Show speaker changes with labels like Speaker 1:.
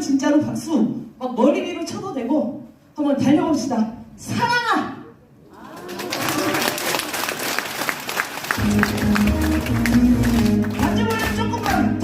Speaker 1: 한번 진짜로 박수. 막 머리 위로 쳐도 되고. 한번 달려봅시다. 사랑아! 반주을 조금만